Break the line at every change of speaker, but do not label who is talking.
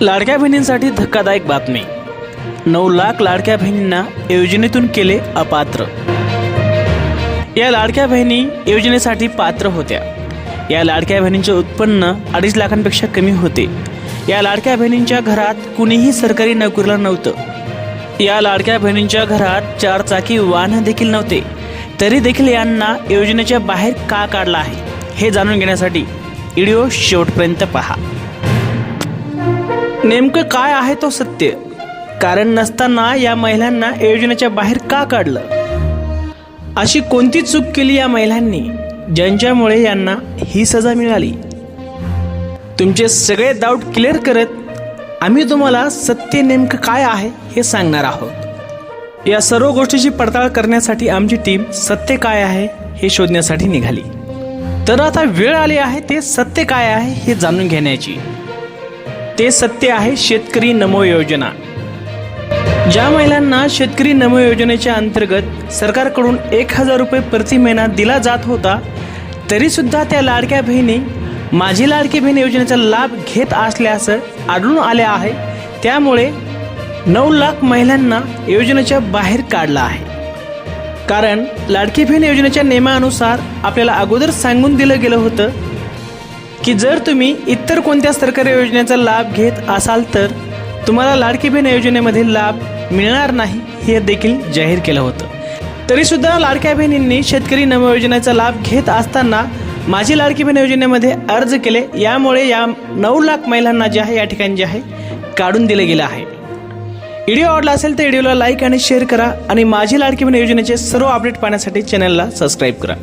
लाडक्या बहिणींसाठी धक्कादायक बातमी. नऊ लाख लाडक्या बहिणींना योजनेतून केले अपात्र. या लाडक्या बहिणी योजनेसाठी पात्र होत्या. या लाडक्या बहिणींचे उत्पन्न अडीच लाखांपेक्षा कमी होते. या लाडक्या बहिणींच्या घरात कुणीही सरकारी नोकरीला नव्हतं. या लाडक्या बहिणींच्या घरात चारचाकी वाहन देखील नव्हते. तरी देखील यांना योजनेच्या बाहेर का काढला आहे हे जाणून घेण्यासाठी व्हिडिओ शेवटपर्यंत पहा. नेमकं काय आहे तो सत्य? कारण नसताना या महिलांना योजनेच्या बाहेर का काढलं? अशी कोणती चूक केली या महिलांनी ज्यांच्यामुळे यांना ही सजा मिळाली? तुमचे सगळे डाऊट क्लिअर करत आम्ही तुम्हाला सत्य नेमकं काय आहे हे सांगणार आहोत. या सर्व गोष्टीची पडताळ करण्यासाठी आमची टीम सत्य काय आहे हे शोधण्यासाठी निघाली. तर आता वेळ आली आहे ते सत्य काय आहे हे जाणून घेण्याची. ते सत्य आहे शेतकरी नमो योजना. ज्या महिलांना शेतकरी नमो योजनेच्या अंतर्गत सरकारकडून एक हजार रुपये प्रति महिना दिला जात होता तरीसुद्धा त्या लाडक्या बहिणी माझी लाडकी बहीण योजनेचा लाभ घेत असल्याचं आढळून आले आहे. त्यामुळे नऊ लाख महिलांना योजनेच्या बाहेर काढला आहे. कारण लाडकी बहीण योजनेच्या नियमानुसार आपल्याला अगोदर सांगून दिलं गेलं होतं की जर तुम्ही इतर कोणत्या सरकारी योजनेचा लाभ घेत असाल तर तुम्हाला लाडकी बहीण योजनेमध्ये लाभ मिळणार नाही हे देखील जाहीर केलं होतं. तरीसुद्धा लाडक्या बहिणींनी शेतकरी नव योजनेचा लाभ घेत असताना माझी लाडकी बहीण योजनेमध्ये अर्ज केले. यामुळे या नऊ लाख महिलांना जे आहे या ठिकाणी जे आहे काढून दिलं गेलं आहे. व्हिडिओ आवडला असेल तर व्हिडिओला लाईक आणि शेअर करा आणि माझी लाडकी बहीण योजनेचे सर्व अपडेट पाहण्यासाठी चॅनलला सबस्क्राईब करा.